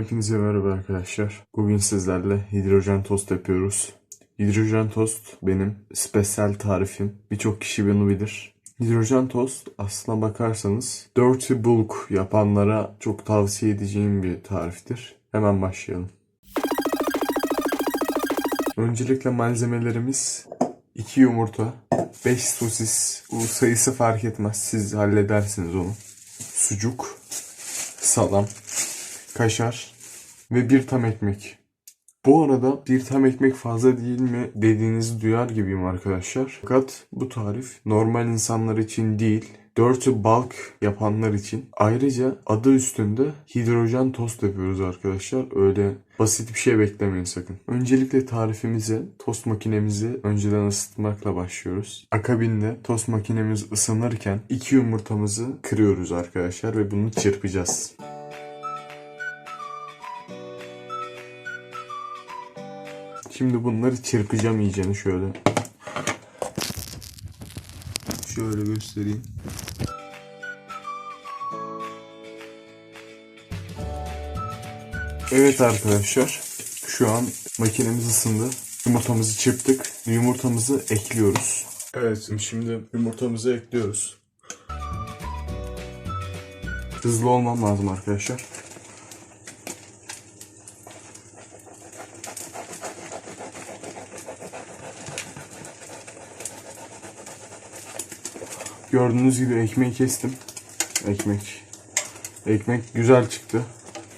Hepinize merhaba arkadaşlar. Bugün sizlerle hidrojen tost yapıyoruz. Hidrojen tost benim spesiyel tarifim. Birçok kişi bunu bilir. Hidrojen tost aslına bakarsanız dirty bulk yapanlara çok tavsiye edeceğim bir tariftir. Hemen başlayalım. Öncelikle malzemelerimiz 2 yumurta, 5 sosis, bu sayısı fark etmez siz halledersiniz onu. Sucuk, salam, kaşar ve bir tam ekmek. Bu arada bir tam ekmek fazla değil mi dediğinizi duyar gibiyim arkadaşlar. Fakat bu tarif normal insanlar için değil, dirty bulk yapanlar için. Ayrıca adı üstünde hidrojen tost yapıyoruz arkadaşlar. Öyle basit bir şey beklemeyin sakın. Öncelikle tarifimize tost makinemizi önceden ısıtmakla başlıyoruz. Akabinde tost makinemiz ısınırken iki yumurtamızı kırıyoruz arkadaşlar ve bunu çırpacağız. Şimdi bunları çırpacağım iyicene şöyle. Şöyle göstereyim. Evet arkadaşlar. Şu an makinemiz ısındı. Yumurtamızı çırptık. Yumurtamızı ekliyoruz. Evet şimdi yumurtamızı ekliyoruz. Hızlı olmam lazım arkadaşlar. Gördüğünüz gibi ekmeği kestim. Ekmek. Ekmek güzel çıktı.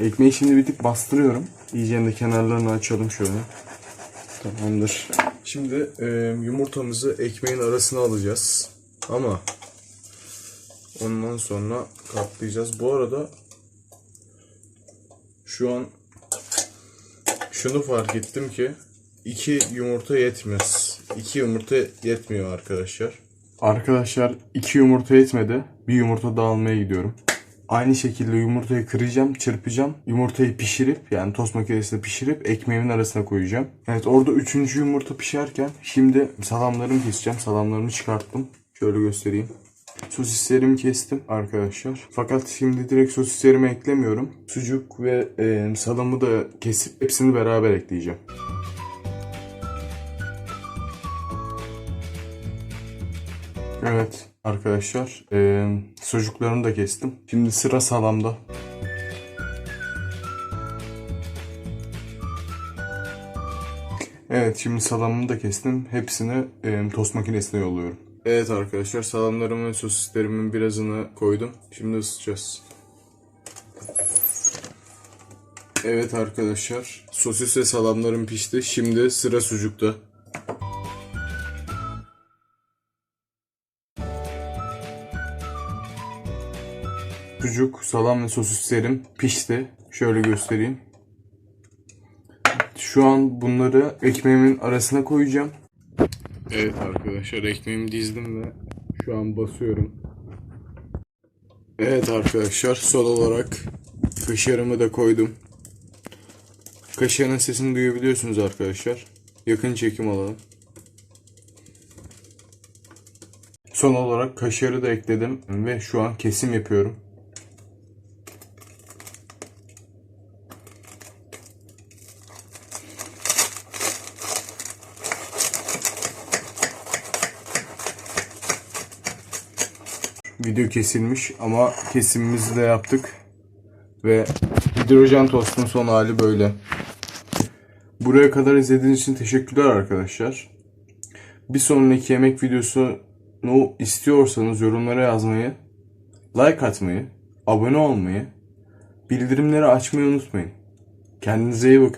Ekmeği şimdi bir tık bastırıyorum. İyice de kenarlarını açalım şöyle. Tamamdır. Şimdi e, yumurtamızı ekmeğin arasına alacağız. Ama ondan sonra katlayacağız. Bu arada şu an şunu fark ettim ki iki yumurta yetmez. İki yumurta yetmiyor arkadaşlar. Arkadaşlar iki yumurta yetmedi. Bir yumurta daha almaya gidiyorum. Aynı şekilde yumurtayı kıracağım, çırpacağım. Yumurtayı pişirip yani tost makinesinde pişirip ekmeğimin arasına koyacağım. Evet orada üçüncü yumurta pişerken şimdi salamlarımı keseceğim. Salamlarımı çıkarttım. Şöyle göstereyim. Sosislerimi kestim arkadaşlar. Fakat şimdi direkt sosislerimi eklemiyorum. Sucuk ve e, salamı da kesip hepsini beraber ekleyeceğim. Evet arkadaşlar e, sucuklarını da kestim. Şimdi sıra salamda. Evet şimdi salamımı da kestim. Hepsini e, tost makinesine yolluyorum. Evet arkadaşlar salamlarımın ve sosislerimin birazını koydum. Şimdi ısıtacağız. Evet arkadaşlar sosis ve salamlarım pişti. Şimdi sıra sucukta. Sucuk, salam ve sosislerim pişti. Şöyle göstereyim. Şu an bunları ekmeğimin arasına koyacağım. Evet arkadaşlar ekmeğimi dizdim ve şu an basıyorum. Evet arkadaşlar son olarak kaşarımı da koydum. Kaşarın sesini duyabiliyorsunuz arkadaşlar. Yakın çekim alalım. Son olarak kaşarı da ekledim ve şu an kesim yapıyorum. Video kesilmiş ama kesimimizi de yaptık. Ve hidrojen tostun son hali böyle. Buraya kadar izlediğiniz için teşekkürler arkadaşlar. Bir sonraki yemek videosunu istiyorsanız yorumlara yazmayı, like atmayı, abone olmayı, bildirimleri açmayı unutmayın. Kendinize iyi bakın.